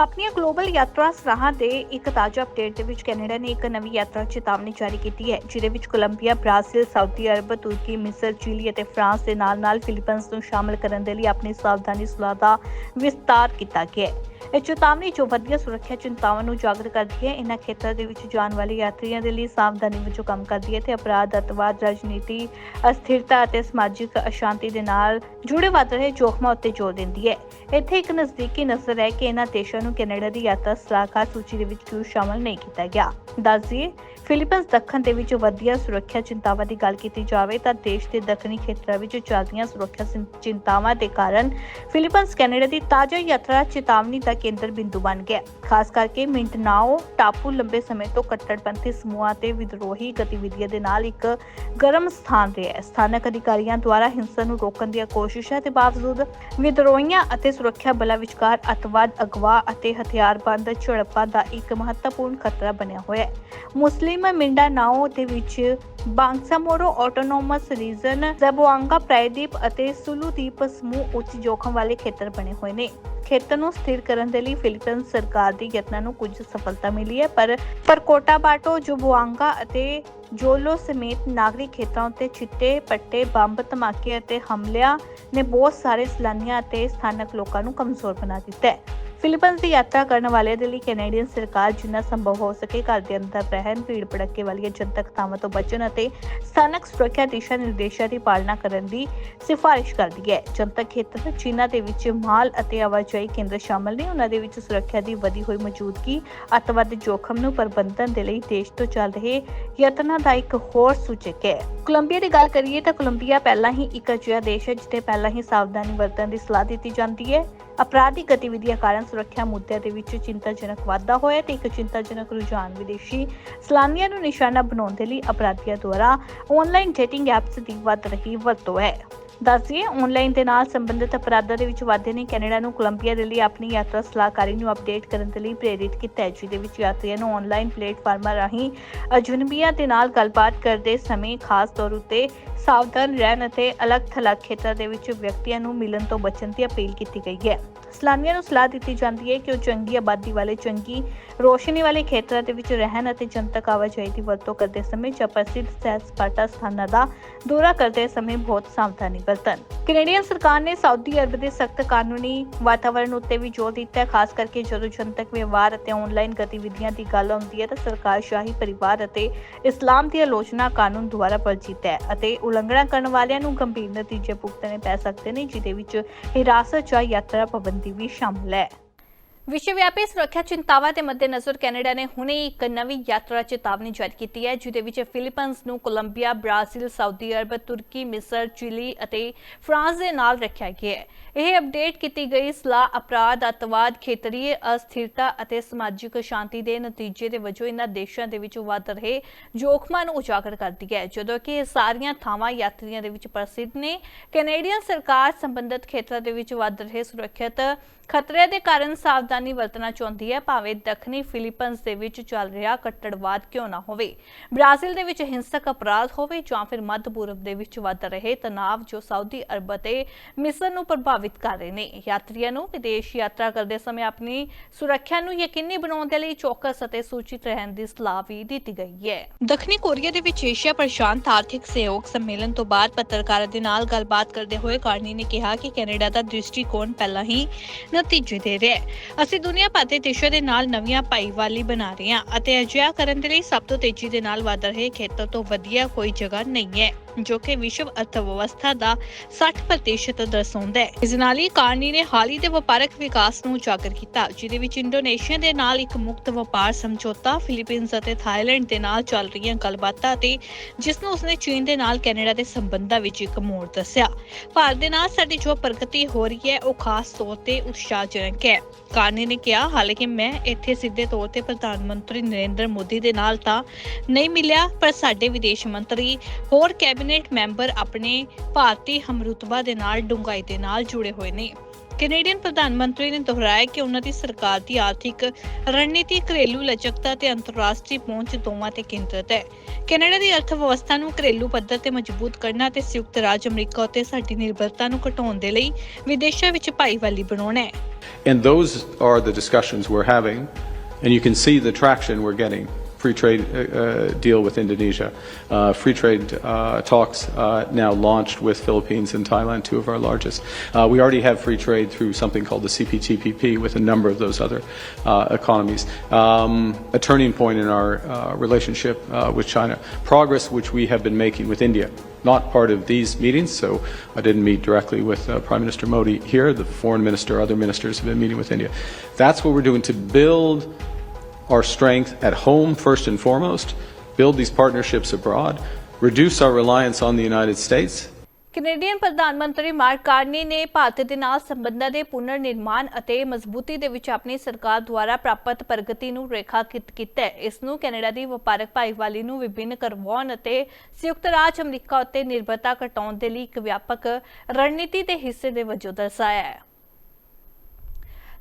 ਆਪਣੀਆਂ ਗਲੋਬਲ ਯਾਤਰਾ ਸਲਾਹਾਂ ਦੇ ਇੱਕ ਤਾਜ਼ਾ ਅਪਡੇਟ ਦੇ ਵਿੱਚ ਕੈਨੇਡਾ ਨੇ ਇੱਕ ਨਵੀਂ ਯਾਤਰਾ ਚੇਤਾਵਨੀ ਜਾਰੀ ਕੀਤੀ ਹੈ ਜਿਹਦੇ ਵਿੱਚ ਕੋਲੰਬੀਆ, ਬ੍ਰਾਜ਼ੀਲ, ਸਾਊਦੀ ਅਰਬ, ਤੁਰਕੀ, ਮਿਸਰ, ਚਿਲੀ ਅਤੇ ਫਰਾਂਸ ਦੇ ਨਾਲ-ਨਾਲ ਫਿਲੀਪੀਨਸ ਨੂੰ ਸ਼ਾਮਲ ਕਰਨ ਦੇ ਲਈ ਆਪਣੀ ਸਾਵਧਾਨੀ ਸਲਾਹ ਦਾ ਵਿਸਤਾਰ ਕੀਤਾ ਗਿਆ ਹੈ। ਇਹ ਚੇਤਾਵਨੀ ਜੋ ਵਧੀਆ ਸੁਰੱਖਿਆ ਚਿੰਤਾਵਾਂ ਨੂੰ ਉਜਾਗਰ ਕਰਦੀ ਹੈ ਇਹਨਾਂ ਖੇਤਰਾਂ ਦੇ ਵਿੱਚ ਜਾਣ ਵਾਲੇ ਯਾਤਰੀਆਂ ਦੇ ਲਈ ਸਾਵਧਾਨੀ ਵਜੋਂ ਕੰਮ ਕਰਦੀ ਹੈ ਤੇ ਅਪਰਾਧ, ਅਤਵਾਦ, ਰਾਜਨੀਤੀ, ਅਸਥਿਰਤਾ ਅਤੇ ਸਮਾਜਿਕ ਅਸ਼ਾਂਤੀ ਦੇ ਨਾਲ ਜੁੜੇ ਵੱਧ ਰਹੇ ਜੋਖਮਾਂ ਉੱਤੇ ਜ਼ੋਰ ਦਿੰਦੀ ਹੈ। ਇੱਥੇ ਇੱਕ ਨਜ਼ਦੀਕੀ ਨਜ਼ਰ ਹੈ ਕਿ ਇਹਨਾਂ ਦੇਸ਼ਾਂ ਨੂੰ ਕੈਨੇਡਾ ਦੀ ਯਾਤਰਾ ਸਲਾਹਕਾਰ ਸੂਚੀ ਦੇ ਵਿੱਚ ਕਿਉਂ ਸ਼ਾਮਲ ਨਹੀਂ ਕੀਤਾ ਗਿਆ। ਦੱਸ ਦਈਏ ਫਿਲੀਪੀਨਜ਼ ਦੱਖਣ ਦੇ ਵਿੱਚ ਵਧੀਆ ਸੁਰੱਖਿਆ ਚਿੰਤਾਵਾਂ ਦੀ ਗੱਲ ਕੀਤੀ ਜਾਵੇ ਤਾਂ ਦੇਸ਼ ਦੇ ਦੱਖਣੀ ਖੇਤਰਾਂ ਵਿੱਚ ਚੱਲਦੀਆਂ ਸੁਰੱਖਿਆ ਚਿੰਤਾਵਾਂ ਦੇ ਕਾਰਨ ਫਿਲੀਪੀਨਜ਼ ਕੈਨੇਡਾ ਦੀ ਤਾਜ਼ਾ ਯਾਤਰਾ ਚੇਤਾਵਨੀ ਦਾ ਕੇਂਦਰ ਬਿੰਦੂ ਬਣ ਗਿਆ। ਖਾਸ ਕਰਕੇ ਮਿੰਟਨਾਓ ਟਾਪੂ ਲੰਬੇ ਸਮੇਂ ਤੋਂ ਕੱਟੜਪੰਥੀ ਸਮੂਹਾਂ ਤੇ ਵਿਦਰੋਹੀ ਗਤੀਵਿਧੀਆਂ ਦੇ ਨਾਲ ਇੱਕ ਗਰਮ ਸਥਾਨ ਰਿਹਾ ਹੈ। ਸਥਾਨਕ ਅਧਿਕਾਰੀਆਂ ਦੁਆਰਾ ਹਿੰਸਾ ਨੂੰ ਰੋਕਣ ਦੀਆਂ ਕੋਸ਼ਿਸ਼ਾਂ ਦੇ ਬਾਵਜੂਦ ਵਿਦਰੋਹੀਆਂ ਅਤੇ ਸੁਰੱਖਿਆ ਬਲਾਂ ਵਿਚਕਾਰ ਅਤਵਾਦ, ਅਗਵਾ ਅਤੇ ਹਥਿਆਰਬੰਦ ਝੜਪਾਂ ਦਾ ਇੱਕ ਮਹੱਤਵਪੂਰਨ ਖਤਰਾ ਬਣਿਆ ਹੋਇਆ ਹੈ। ਮੁਸਲਿਮ ਮਿੰਡਾਨਾਓ ਦੇ ਵਿੱਚ ਬਾਂਗਸਾਮੋਰੋ ਆਟੋਨੋਮਸ ਰੀਜਨ ਜ਼ੈਬੋਆਂਗਾ ਪ੍ਰਾਇਦੀਪ ਅਤੇ ਸੁਲੂ ਦੀਪ ਸਮੂਹ ਉੱਚ ਜੋਖਮ ਵਾਲੇ ਖੇਤਰ ਬਣੇ ਹੋਏ ਨੇ। ਖੇਤਰ ਨੂੰ ਸਥਿਰ ਕਰਨ ਦੇ ਲਈ ਫਿਲੀਪੀਨਜ਼ ਸਰਕਾਰ ਦੀ ਯਤਨਾਂ ਨੂੰ ਕੁਝ ਸਫਲਤਾ ਮਿਲੀ ਹੈ, ਪਰ ਪਰ ਕੋਟਾਬਾਟੋ ਜੁਬੁਆਂਗਾ ਅਤੇ ਜੋਲੋ ਸਮੇਤ ਨਾਗਰਿਕ ਖੇਤਰਾਂ ਉੱਤੇ ਚਿੱਟੇ ਪੱਟੇ, ਬੰਬ, ਧਮਾਕੇ ਅਤੇ ਹਮਲਿਆਂ ਨੇ ਬਹੁਤ ਸਾਰੇ ਸੈਲਾਨੀਆਂ ਅਤੇ ਸਥਾਨਕ ਲੋਕਾਂ ਨੂੰ ਕਮਜ਼ੋਰ ਬਣਾ ਦਿੱਤਾ ਹੈ। ਫਿਲੀਪੀਨਜ਼ ਦੀ ਯਾਤਰਾ ਕਰਨ ਵਾਲਿਆਂ ਦੇ ਲਈ ਕੈਨੇਡੀਅਨ ਸਰਕਾਰ ਜਿੰਨਾ ਸੰਭਵ ਹੋ ਸਕੇ ਘਰ ਦੇ ਅੰਦਰ ਰਹਿਣ, ਭੀੜ ਭੜੱਕੇ ਵਾਲੀਆਂ ਜਨਤਕ ਥਾਵਾਂ ਤੋਂ ਬਚਣ ਅਤੇ ਸਥਾਨਕ ਸੁਰੱਖਿਆ ਦਿਸ਼ਾ ਨਿਰਦੇਸ਼ਾਂ ਦੀ ਪਾਲਣਾ ਕਰਨ ਦੀ ਸਿਫਾਰਿਸ਼ ਕਰਦੀ ਹੈ। ਜਨਤਕ ਖੇਤਰ ਜਿਨ੍ਹਾਂ ਦੇ ਵਿੱਚ ਮਾਲ ਅਤੇ ਆਵਾਜਾਈ ਕੇਂਦਰ ਸ਼ਾਮਲ ਨੇ, ਉਹਨਾਂ ਦੇ ਵਿੱਚ ਸੁਰੱਖਿਆ ਦੀ ਵਧੀ ਹੋਈ ਮੌਜੂਦਗੀ, ਅੱਤਵਾਦ ਜੋਖਮ ਨੂੰ ਪ੍ਰਬੰਧਨ ਦੇ ਲਈ ਦੇਸ਼ ਤੋਂ ਚੱਲ ਰਹੇ ਯਤਨਾਂ ਦਾ ਇੱਕ ਹੋਰ ਸੂਚਕ ਹੈ। ਕੋਲੰਬੀਆ ਦੀ ਗੱਲ ਕਰੀਏ ਤਾਂ ਕੋਲੰਬੀਆ ਪਹਿਲਾਂ ਹੀ ਇੱਕ ਅਜਿਹਾ ਦੇਸ਼ ਹੈ, ਜਿੱਥੇ ਪਹਿਲਾਂ ਹੀ ਸਾਵਧਾਨੀ ਵਰਤਣ ਦੀ ਸਲਾਹ ਦਿੱਤੀ ਜਾਂਦੀ ਹੈ। ਅਪਰਾਧਿਕ ਗਤੀਵਿਧੀਆਂ ਕਾਰਨ ਸੁਰੱਖਿਆ ਮੁੱਦਿਆਂ ਦੇ ਵਿੱਚ ਚਿੰਤਾਜਨਕ ਵਾਧਾ ਹੋਇਆ ਤੇ ਇੱਕ ਚਿੰਤਾਜਨਕ ਰੁਝਾਨ ਵਿਦੇਸ਼ੀ ਸੈਲਾਨੀਆਂ ਨੂੰ ਨਿਸ਼ਾਨਾ ਬਣਾਉਣ ਦੇ ਲਈ ਅਪਰਾਧੀਆਂ ਦੁਆਰਾ ਆਨਲਾਈਨ ਡੇਟਿੰਗ ਐਪਸ ਦੀ ਵੱਧ ਰਹੀ ਵਰਤੋਂ ਹੈ। ਦੱਸਦੀਏ ਆਨਲਾਈਨ ਦੇ ਨਾਲ ਸੰਬੰਧਿਤ ਅਪਰਾਧਾਂ ਦੇ ਵਿੱਚ ਵਾਧੇ ਨੇ ਕੈਨੇਡਾ ਨੂੰ ਕੋਲੰਬੀਆ ਦੇ ਲਈ ਆਪਣੀ ਯਾਤਰਾ ਸਲਾਹਕਾਰੀ ਨੂੰ ਅਪਡੇਟ ਕਰਨ ਦੇ ਲਈ ਪ੍ਰੇਰਿਤ ਕੀਤਾ ਹੈ, ਜਿਹਦੇ ਵਿੱਚ ਯਾਤਰੀਆਂ ਨੂੰ ਆਨਲਾਈਨ ਪਲੇਟਫਾਰਮਾਂ ਰਾਹੀਂ ਅਜਨਬੀਆਂ ਦੇ ਨਾਲ ਗੱਲਬਾਤ ਕਰਦੇ ਸਮੇਂ ਖਾਸ ਤੌਰ ਉੱਤੇ ਸਾਵਧਾਨ ਰਹਿਣ ਅਤੇ ਅਲੱਗ-ਥਲੱਗ ਖੇਤਰਾਂ ਦੇ ਵਿੱਚ ਵਿਅਕਤੀਆਂ ਨੂੰ ਮਿਲਣ ਤੋਂ ਬਚਣ ਦੀ ਅਪੀਲ ਕੀਤੀ ਗਈ ਹੈ। ਸੈਲਾਨੀਆਂ ਨੂੰ ਸਲਾਹ ਦਿੱਤੀ ਜਾਂਦੀ ਹੈ ਕਿ ਉਹ ਚੰਗੀ ਆਬਾਦੀ ਵਾਲੇ, ਚੰਗੀ ਰੋਸ਼ਨੀ ਵਾਲੇ ਖੇਤਰਾਂ ਦੇ ਵਿੱਚ ਰਹਿਣ ਅਤੇ ਜਨਤਕ ਆਵਾਜਾਈ ਦੀ ਵਰਤੋਂ ਕਰਦੇ ਸਮੇਂ ਜਾਂ ਪ੍ਰਸਿੱਧ ਸੈਰ ਸਪਾਟਾ ਸਥਾਨਾਂ ਦਾ ਦੌਰਾ ਕਰਦੇ ਸਮੇਂ ਬਹੁਤ ਸਾਵਧਾਨੀ ਵਰਤਣ ਕੈਨੇਡੀਅਨ ਸਰਕਾਰ ਨੇ ਸਾਊਦੀ ਅਰਬ ਦੇ ਸਖਤ ਕਾਨੂੰਨੀ ਵਾਤਾਵਰਣ ਉੱਤੇ ਵੀ ਜ਼ੋਰ ਦਿੱਤਾ ਹੈ, ਖਾਸ ਕਰਕੇ ਜਦੋਂ ਜਨਤਕ ਵਿਵਹਾਰ ਅਤੇ ਆਨਲਾਈਨ ਗਤੀਵਿਧੀਆਂ ਦੀ ਗੱਲ ਆਉਂਦੀ ਹੈ ਤਾਂ ਸਰਕਾਰ ਸ਼ਾਹੀ ਪਰਿਵਾਰ ਅਤੇ ਇਸਲਾਮ ਦੀ ਆਲੋਚਨਾ ਕਾਨੂੰਨ ਦੁਆਰਾ ਵਰਜਿਤ ਹੈ ਅਤੇ ਉਲੰਘਣਾ ਕਰਨ ਵਾਲਿਆਂ ਨੂੰ ਗੰਭੀਰ ਨਤੀਜੇ ਭੁਗਤਣੇ ਪੈ ਸਕਦੇ ਨੇ ਜਿਦੇ ਵਿੱਚ ਹਿਰਾਸਤ ਜਾਂ ਯਾਤਰਾ ਪਾਬੰਦੀ ਵੀ ਸ਼ਾਮਲ ਹੈ। ਵਿਸ਼ਵ ਵਿਆਪੀ ਸੁਰੱਖਿਆ ਚਿੰਤਾਵਾਂ ਦੇ ਮੱਦੇਨਜ਼ਰ ਕੈਨੇਡਾ ਨੇ ਹੁਣੇ ਹੀ ਇੱਕ ਨਵੀਂ ਯਾਤਰਾ ਚੇਤਾਵਨੀ ਜਾਰੀ ਕੀਤੀ ਹੈ ਜਿਹਦੇ ਵਿੱਚ ਫਿਲੀਪੀਨਜ਼ ਨੂੰ ਕੋਲੰਬੀਆ, ਬ੍ਰਾਜ਼ੀਲ, ਸਾਊਦੀ ਅਰਬ, ਤੁਰਕੀ, ਮਿਸਰ, ਚਿਲੀ ਅਤੇ ਫਰਾਂਸ ਦੇ ਨਾਲ ਰੱਖਿਆ ਗਿਆ ਹੈ। ਇਹ ਅਪਡੇਟ ਕੀਤੀ ਗਈ ਸਲਾਹ ਅਪਰਾਧ, ਅੱਤਵਾਦ, ਖੇਤਰੀ ਅਸਥਿਰਤਾ ਅਤੇ ਸਮਾਜਿਕ ਸ਼ਾਂਤੀ ਦੇ ਨਤੀਜੇ ਦੇ ਵਜੋਂ ਇਹਨਾਂ ਦੇਸ਼ਾਂ ਦੇ ਵਿੱਚ ਵੱਧ ਰਹੇ ਜੋਖਮਾਂ ਨੂੰ ਉਜਾਗਰ ਕਰਦੀ ਹੈ ਜਦੋਂ ਕਿ ਇਹ ਸਾਰੀਆਂ ਥਾਵਾਂ ਯਾਤਰੀਆਂ ਦੇ ਵਿੱਚ ਪ੍ਰਸਿੱਧ ਨੇ ਕੈਨੇਡੀਅਨ ਸਰਕਾਰ ਸੰਬੰਧਿਤ ਖੇਤਰਾਂ ਦੇ ਵਿੱਚ ਵੱਧ ਰਹੇ ਸੁਰੱਖਿਅਤ ਖਤਰੇ ਦੇ ਕਾਰਨ ਸਾਵਧਾਨ ਵਰਤਣਾ ਚਾਹੁੰਦੀ ਹੈ, ਭਾਵੇਂ ਦੱਖਣੀ ਫਿਲੀਪੀਨਜ਼ ਦੇ ਵਿੱਚ ਚੱਲ ਰਿਹਾ ਕੱਟੜਵਾਦ ਕਿਉਂ ਨਾ ਹੋਵੇ। ਬ੍ਰਾਜ਼ੀਲ ਦੇ ਵਿੱਚ ਹਿੰਸਕ ਅਪਰਾਧ ਹੋਵੇ ਜਾਂ ਫਿਰ ਮੱਧ ਪੂਰਬ ਦੇ ਵਿੱਚ ਵੱਧ ਰਹੇ ਤਣਾਅ ਜੋ ਸਾਊਦੀ ਅਰਬ ਅਤੇ ਮਿਸਰ ਨੂੰ ਪ੍ਰਭਾਵਿਤ ਕਰ ਰਹੇ ਨੇ। ਯਾਤਰੀਆਂ ਨੂੰ ਵਿਦੇਸ਼ ਯਾਤਰਾ ਕਰਦੇ ਸਮੇਂ ਆਪਣੀ ਸੁਰੱਖਿਆ ਨੂੰ ਯਕੀਨੀ ਬਣਾਉਣ ਦੇ ਲਈ ਚੌਕਸ ਅਤੇ ਸੂਚਿਤ ਰਹਿਣ ਦੀ ਸਲਾਹ ਵੀ ਦਿੱਤੀ ਗਈ ਹੈ। ਦੱਖਣੀ ਕੋਰੀਆ ਦੇ ਵਿੱਚ ਏਸ਼ੀਆ ਪ੍ਰਸ਼ਾਂਤ ਆਰਥਿਕ ਸਹਿਯੋਗ ਸੰਮੇਲਨ ਤੋਂ ਬਾਅਦ ਪੱਤਰਕਾਰਾਂ ਦੇ ਨਾਲ ਗੱਲਬਾਤ ਕਰਦੇ ਹੋਏ ਕਾਰਨੀ ਨੇ ਕਿਹਾ ਕਿ ਕੈਨੇਡਾ ਦਾ ਦ੍ਰਿਸ਼ਟੀਕੋਣ ਪਹਿਲਾਂ ਹੀ ਨਤੀਜੇ ਦੇ ਰਿਹਾ ਹੈ। ਅਸੀਂ ਦੁਨੀਆ ਭਰ ਦੇ ਦੇਸ਼ਾਂ ਦੇ ਨਾਲ ਨਵੀਆਂ ਭਾਈਵਾਲੀ ਬਣਾ ਰਹੇ ਹਾਂ ਅਤੇ ਅਜਿਹਾ ਕਰਨ ਦੇ ਲਈ ਸਭ ਤੋਂ ਤੇਜ਼ੀ ਦੇ ਨਾਲ ਵਧ ਰਹੇ ਖੇਤਰ ਤੋਂ ਵਧੀਆ ਕੋਈ ਜਗ੍ਹਾ ਨਹੀਂ ਹੈ। ਜੋ ਕਿ ਵਿਸ਼ਵ ਅਰਥਵਿਵਸਥਾ ਦਾ 60% ਦਰਸਾਉਂਦਾ ਹੈ। ਇਸ ਨਾਲ ਹੀ ਕਾਰਨੀ ਨੇ ਹਾਲ ਦੇ ਵਪਾਰਕ ਵਿਕਾਸ ਨੂੰ ਉਜਾਗਰ ਕੀਤਾ, ਜਿਹਦੇ ਵਿੱਚ ਇੰਡੋਨੇਸ਼ੀਆ ਦੇ ਨਾਲ ਇੱਕ ਮੁਕਤ ਵਪਾਰ ਸਮਝੌਤਾ ਫਿਲੀਪੀਨਜ਼ ਅਤੇ ਥਾਈਲੈਂਡ ਦੇ ਨਾਲ ਚੱਲ ਰਹੀਆਂ ਗੱਲਬਾਤਾਂ ਤੇ ਜਿਸ ਨੂੰ ਉਸਨੇ ਚੀਨ ਦੇ ਨਾਲ ਕੈਨੇਡਾ ਦੇ ਸੰਬੰਧਾਂ ਵਿੱਚ ਇੱਕ ਮੋੜ ਦੱਸਿਆ। ਭਾਰਤ ਦੇ ਨਾਲ ਸਾਡੀ ਜੋ ਪ੍ਰਗਤੀ ਹੋ ਰਹੀ ਹੈ, ਉਹ ਖਾਸ ਤੌਰ ਤੇ ਉਤਸ਼ਾਹਜਨਕ ਹੈ। ਕਾਰਨੀ ਨੇ ਕਿਹਾ ਹਾਲਾਂਕਿ ਮੈਂ ਇੱਥੇ ਸਿੱਧੇ ਤੌਰ ਤੇ ਪ੍ਰਧਾਨ ਮੰਤਰੀ ਨਰਿੰਦਰ ਮੋਦੀ ਦੇ ਨਾਲ ਤਾਂ ਨਹੀਂ ਮਿਲਿਆ, ਪਰ ਸਾਡੇ ਵਿਦੇਸ਼ ਮੰਤਰੀ ਹੋਰ ਕੈਬ ਕੈਬਨਿਟ ਮੈਂਬਰ ਆਪਣੇ ਭਾਰਤੀ ਹਮਰੁਤਬਾ ਦੇ ਨਾਲ ਡੂੰਘਾਈ ਦੇ ਨਾਲ ਜੁੜੇ ਹੋਏ ਨੇ। ਕੈਨੇਡੀਅਨ ਪ੍ਰਧਾਨ ਮੰਤਰੀ ਨੇ ਦੁਹਰਾਇਆ ਕਿ ਉਹਨਾਂ ਦੀ ਸਰਕਾਰ ਦੀ ਆਰਥਿਕ ਰਣਨੀਤੀ ਘਰੇਲੂ ਲਚਕਤਾ ਤੇ ਅੰਤਰਰਾਸ਼ਟਰੀ ਪਹੁੰਚ ਦੋਵਾਂ ਤੇ ਕੇਂਦਰਿਤ ਹੈ। ਕੈਨੇਡਾ ਦੀ ਅਰਥ ਵਿਵਸਥਾ ਨੂੰ ਘਰੇਲੂ ਪੱਧਰ ਤੇ ਮਜ਼ਬੂਤ ਕਰਨਾ ਤੇ ਸੰਯੁਕਤ ਰਾਜ ਅਮਰੀਕਾ ਉੱਤੇ ਸਾਡੀ ਨਿਰਭਰਤਾ ਨੂੰ ਘਟਾਉਣ ਦੇ ਲਈ ਵਿਦੇਸ਼ਾਂ ਵਿੱਚ ਭਾਈਵਾਲੀ ਬਣਾਉਣਾ ਹੈ। And those are the discussions we're having, and you can see the traction we're getting. Free trade uh, uh, deal with Indonesia, uh, free trade uh, talks uh, now launched with Philippines and Thailand, two of our largest. Uh, we already have free trade through something called the CPTPP with a number of those other economies. Um, a turning point in our relationship with China, progress which we have been making with India not part of these meetings, so I didn't meet directly with uh, Prime Minister Modi here. The foreign minister, other ministers have been meeting with India. That's what we're doing to build our strength at home first and foremost, build these partnerships abroad, reduce our reliance on the United States, Canadian ਪ੍ਰਧਾਨ ਮੰਤਰੀ mark Carney ਨੇ ਭਾਰਤ ਦੇ ਨਾਲ ਸੰਬੰਧਾਂ ਦੇ ਪੁਨਰ ਨਿਰਮਾਣ ਅਤੇ ਮਜ਼ਬੂਤੀ ਦੇ ਵਿੱਚ ਆਪਣੀ ਸਰਕਾਰ ਦੁਆਰਾ ਪ੍ਰਾਪਤ ਪ੍ਰਗਤੀ ਨੂੰ ਰੇਖਾਕਿਤ ਕੀਤਾ ਹੈ ਇਸ ਨੂੰ ਕੈਨੇਡਾ ਦੀ ਵਪਾਰਕ ਭਾਈਵਾਲੀ ਨੂੰ ਵਿਭਿੰਨ ਕਰਵਾਉਣ ਅਤੇ ਸੰਯੁਕਤ ਰਾਜ ਅਮਰੀਕਾ ਉੱਤੇ ਨਿਰਭਰਤਾ ਘਟਾਉਣ ਦੇ ਲਈ ਇੱਕ ਵਿਆਪਕ ਰਣਨੀਤੀ ਦੇ ਹਿੱਸੇ ਦੇ ਵਜੋਂ ਦਰਸਾਇਆ ਹੈ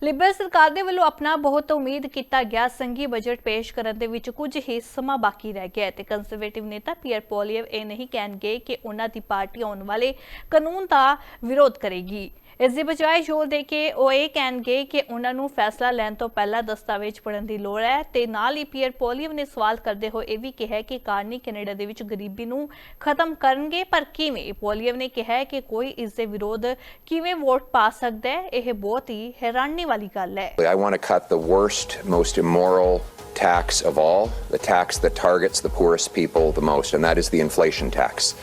ਲਿਬਰਲ ਸਰਕਾਰ ਦੇ ਵੱਲੋਂ ਆਪਣਾ ਬਹੁਤ ਉਮੀਦ ਕੀਤਾ ਗਿਆ। ਸੰਘੀ ਬਜਟ ਪੇਸ਼ ਕਰਨ ਦੇ ਵਿੱਚ ਕੁਝ ਹੀ ਸਮਾਂ ਬਾਕੀ ਰਹਿ ਗਿਆ ਹੈ ਤੇ ਕੰਜ਼ਰਵੇਟਿਵ ਨੇਤਾ ਪੀਅਰ ਪੋਲੀਅਵ ਇਹ ਨਹੀਂ ਕਹਿਣਗੇ ਕਿ ਉਹਨਾਂ ਦੀ ਪਾਰਟੀ ਆਉਣ ਵਾਲੇ ਕਾਨੂੰਨ ਦਾ ਵਿਰੋਧ ਕਰੇਗੀ। ਇਸ ਦੀ ਬਜਾਏ ਜ਼ੋਰ ਦੇ ਕੇ ਉਹ ਇਹ ਕਹਿਣਗੇ ਕਿ ਉਹਨਾਂ ਨੂੰ ਫੈਸਲਾ ਲੈਣ ਤੋਂ ਪਹਿਲਾਂ ਦਸਤਾਵੇਜ਼ ਪੜ੍ਹਨ ਦੀ ਲੋੜ ਹੈ ਤੇ ਨਾਲ ਹੀ ਪੀਅਰ ਪੋਲੀਅਵ ਨੇ ਸਵਾਲ ਕਰਦੇ ਹੋਏ ਇਹ ਵੀ ਕਿਹਾ ਕਿ ਕਾਰਨੀ ਕੈਨੇਡਾ ਦੇ ਵਿੱਚ ਗਰੀਬੀ ਨੂੰ ਖਤਮ ਕਰਨਗੇ ਪਰ ਕਿਵੇਂ ਪੋਲੀਅਵ ਨੇ ਕਿਹਾ ਹੈ ਕਿ ਕੋਈ ਇਸ ਦੇ ਵਿਰੋਧ ਕਿਵੇਂ ਵੋਟ ਪਾ ਸਕਦਾ ਹੈ ਇਹ ਬਹੁਤ ਹੀ ਹੈਰਾਨੀ ਵਾਲੀ ਗੱਲ ਹੈ I want to cut the worst, most immoral tax of all, the tax that targets the poorest people the most, and that is the inflation tax.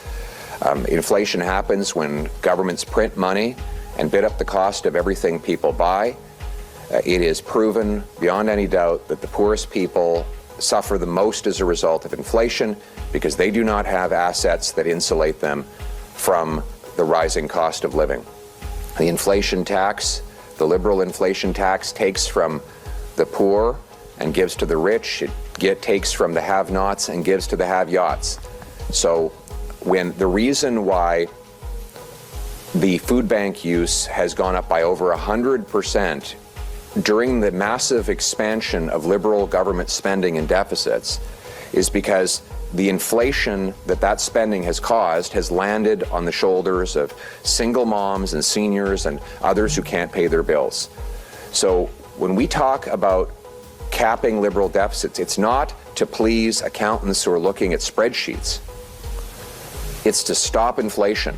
Um, inflation happens when governments print money and bid up the cost of everything people buy. Uh, it is proven beyond any doubt that the poorest people suffer the most as a result of inflation because they do not have assets that insulate them from the rising cost of living. The inflation tax, the liberal inflation tax, takes from the poor and gives to the rich. It get, takes from the have nots and gives to the have yachts. So, when the reason why the food bank use has gone up by over 100% during the massive expansion of liberal government spending and deficits is because the inflation that that spending has caused has landed on the shoulders of single moms and seniors and others who can't pay their bills. So when we talk about capping liberal deficits, it's not to please accountants who are looking at spreadsheets. It's to stop inflation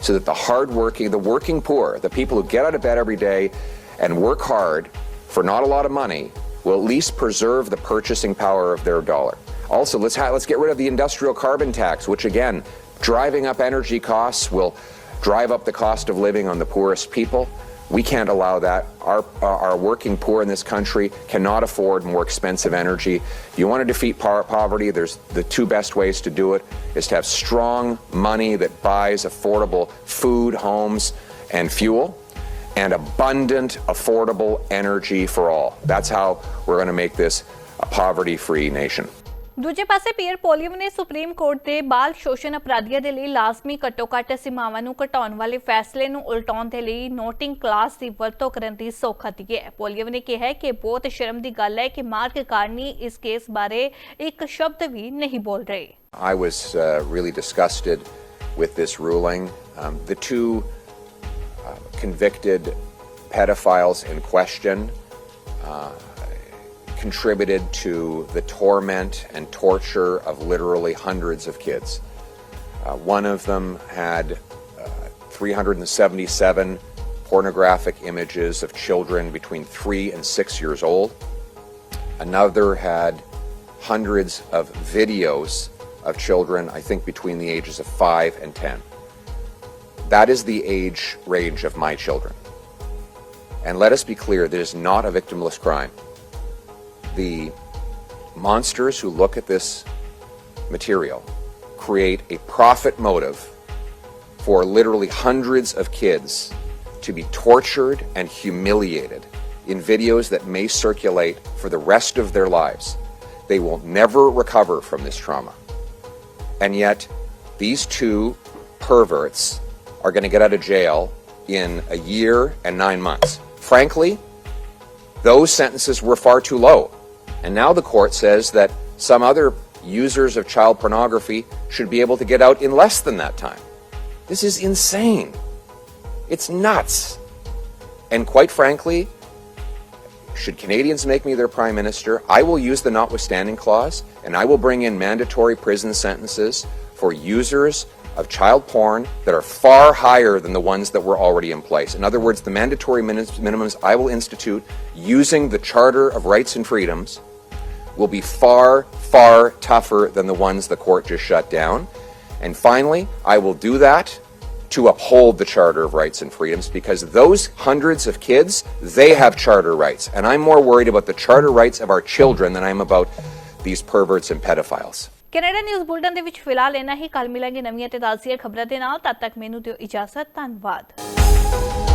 so that the hardworking, the working poor, the people who get out of bed every day and work hard for not a lot of money will at least preserve the purchasing power of their dollar. Also, let's ha- let's get rid of the industrial carbon tax, which again, driving up energy costs will drive up the cost of living on the poorest people. We can't allow that. Our, our working poor in this country cannot afford more expensive energy. You want to defeat poverty, there's the two best ways to do it is to have strong money that buys affordable food, homes, and fuel, and abundant, affordable energy for all. That's how we're going to make this a poverty-free nation. ਦੂਜੇ ਪਾਸੇ peer ਪੋਲੀਅਮ ਨੇ supreme court ਦੇ ਬਾਲ ਸ਼ੋਸ਼ਣ ਅਪਰਾਧੀਆਂ ਦੇ ਲਈ ਲਾਜ਼ਮੀ ਘੱਟੋ-ਘੱਟ ਸੀਮਾਵਾਂ ਨੂੰ ਘਟਾਉਣ ਵਾਲੇ ਫੈਸਲੇ ਨੂੰ ਉਲਟਾਉਣ ਦੇ ਲਈ ਨੋਟਿੰਗ ਕਲਾਸ ਦੀ ਵਰਤੋਂ ਕਰਨ ਦੀ ਸੌਖ ਦਿੱਤੀ ਹੈ ਪੋਲੀਅਮ ਨੇ ਕਿਹਾ ਹੈ ਕਿ ਬਹੁਤ ਸ਼ਰਮ ਦੀ ਗੱਲ ਹੈ ਕਿ ਮਾਰਕ ਕਾਰਨੀ ਇਸ ਕੇਸ ਬਾਰੇ ਇੱਕ ਸ਼ਬਦ ਵੀ ਨਹੀਂ ਬੋਲ ਰਹੇ I was uh, really disgusted with this ruling. Um, the two uh, convicted pedophiles in question uh, contributed to the torment and torture of literally hundreds of kids. Uh, one of them had uh, 377 pornographic images of children between three and six years old. Another had hundreds of videos of children, I think between the ages of 5 and 10. That is the age range of my children. And let us be clear, this is not a victimless crime. The monsters who look at this material create a profit motive for literally hundreds of kids to be tortured and humiliated in videos that may circulate for the rest of their lives. They will never recover from this trauma. And yet, these two perverts are going to get out of jail in a year and nine months. Frankly, those sentences were far too low. And now the court says that some other users of child pornography should be able to get out in less than that time. This is insane. It's nuts. And quite frankly, should Canadians make me their prime minister, I will use the notwithstanding clause and I will bring in mandatory prison sentences for users of child porn that are far higher than the ones that were already in place. In other words, the mandatory minim- minimums I will institute using the Charter of Rights and Freedoms will be far, far tougher than the ones the court just shut down. And finally, I will do that to uphold the Charter of Rights and Freedoms because those hundreds of kids, they have charter rights. And I'm more worried about the charter rights of our children than I'm about these perverts and pedophiles. Canada news bulletin ਦੇ ਵਿੱਚ ਫਿਲਹਾਲ ਇੰਨਾ ਹੀ ਕੱਲ ਮਿਲਾਂਗੇ ਨਵੀਆਂ ਤੇ ਤਾਜ਼ੀਆਂ ਖਬਰਾਂ ਦੇ ਨਾਲ ਤਦ ਤੱਕ ਮੈਨੂੰ ਦਿਓ ਇਜਾਜ਼ਤ ਧੰਨਵਾਦ